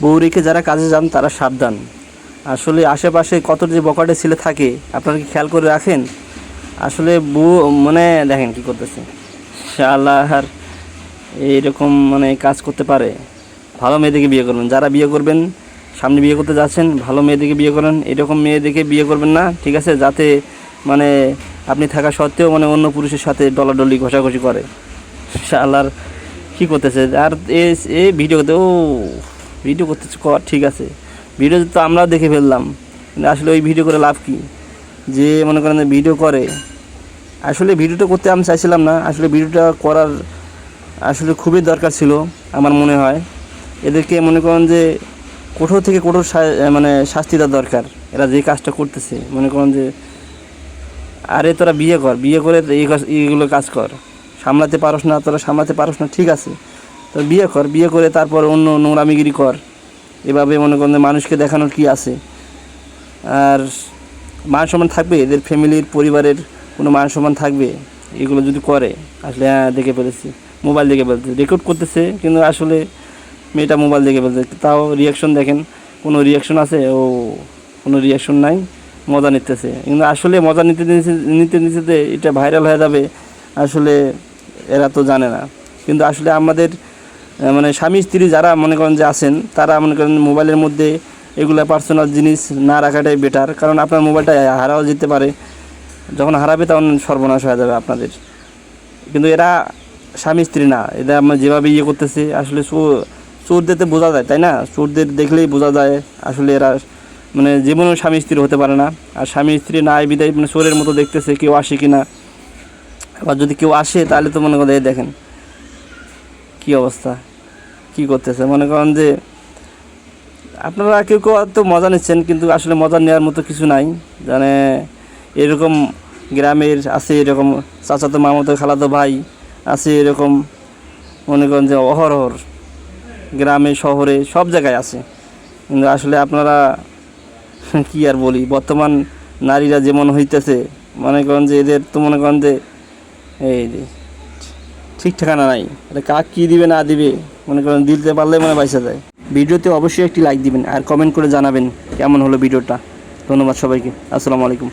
বউ রেখে যারা কাজে যান, তারা সাবধান। আসলে আশেপাশে কত যে বকাটে ছেলে থাকে, আপনারা কি খেয়াল করে রাখেন? আসলে বউ মানে দেখেন কি করতেছে। আল্লাহ আর এইরকম মানে কাজ করতে পারে। ভালো মেয়েদেরকে বিয়ে করবেন। যারা বিয়ে করবেন, সামনে বিয়ে করতে যাচ্ছেন, ভালো মেয়েদেরকে বিয়ে করেন। এরকম মেয়েদেরকে বিয়ে করবেন না, ঠিক আছে? যাতে মানে আপনি থাকা সত্ত্বেও মানে অন্য পুরুষের সাথে ডলাডলি, ঘষাঘষি করে। আল্লাহর কী করতেছে? আর এ এ ভিডিও করতে ও ভিডিও করতে কর ঠিক আছে। ভিডিও তো আমরাও দেখে ফেললাম। আসলে ওই ভিডিও করে লাভ কি? যে মনে করেন ভিডিও করে। আসলে ভিডিওটা করতে আমি চাইছিলাম না। আসলে ভিডিওটা করার আসলে খুবই দরকার ছিল, আমার মনে হয়। এদেরকে মনে করেন যে কঠোর থেকে কঠোর মানে শাস্তি দেওয়া দরকার। এরা যে কাজটা করতেছে, মনে করেন যে আরে তোরা বিয়ে কর, বিয়ে করে এইগুলো কাজ কর। সামলাতে পারস না, তোরা সামলাতে পারস না, ঠিক আছে। তো বিয়ে কর, বিয়ে করে তারপর অন্য নোংরামিগিরি কর। এভাবে মনে করেন মানুষকে দেখানোর কি আছে? আর মান সম্মান থাকবে? এদের ফ্যামিলির, পরিবারের কোনো মান সম্মান থাকবে? এগুলো যদি করে, আসলে হ্যাঁ দেখে ফেলেছি। মোবাইল দেখে ফেলছে। রেকর্ড করতেছে, কিন্তু আসলে মেয়েটা মোবাইল দেখে ফেলছে। তাও রিয়াকশন দেখেন, কোনো রিয়াকশন আছে? ও, কোনো রিয়াকশন নাই, মজা নিতেছে। কিন্তু আসলে মজা নিতে নিতে নিতে এটা ভাইরাল হয়ে যাবে, আসলে এরা তো জানে না। কিন্তু আসলে আমাদের মানে স্বামী স্ত্রী যারা মনে করেন যে আছেন, তারা মনে করেন মোবাইলের মধ্যে এগুলা পার্সোনাল জিনিস না রাখাটাই বেটার কারণ আপনার মোবাইলটা হারাও যেতে পারে। যখন হারাবে তখন সর্বনাশ হয়ে যাবে আপনাদের। কিন্তু এরা স্বামী স্ত্রী না, এরা আমরা যেভাবে ইয়ে করতেছে, আসলে চোর চোরদেরতে বোঝা যায়, তাই না? চোরদের দেখলেই বোঝা যায় আসলে এরা মানে জীবনেও স্বামী স্ত্রী হতে পারে না। আর স্বামী স্ত্রী না বিদায় মানে চোরের মতো দেখতেছে কেউ আসে কি না আবার যদি কেউ আসে তাহলে তো মনে করেন দেখেন কি অবস্থা। কি করতেছে? মনে করেন যে, আপনারা কেউ কেউ তো মজা নিচ্ছেন, কিন্তু আসলে মজা নেওয়ার মতো কিছু নাই। মানে এরকম গ্রামের আছে এরকম চাচাতো মামাতো খালাতো ভাই, আছে এরকম মনে করেন যে অহরহর গ্রামে, শহরে, সব জায়গায় আছে। কিন্তু আসলে আপনারা কি আর বলি, বর্তমান নারীরা যেমন হইতেছে, মনে করেন যে এদের তো মনে করেন যে, এই ঠিক ঠিকানা নাই। এটা কাক কী দিবে, না দিবে, মনে করেন দিতে পারলে মনে বাইসা যায় ভিডিওতে অবশ্যই একটি লাইক দিবেন আর কমেন্ট করে জানাবেন কেমন হলো ভিডিওটা। ধন্যবাদ সবাইকে। আসসালামু আলাইকুম।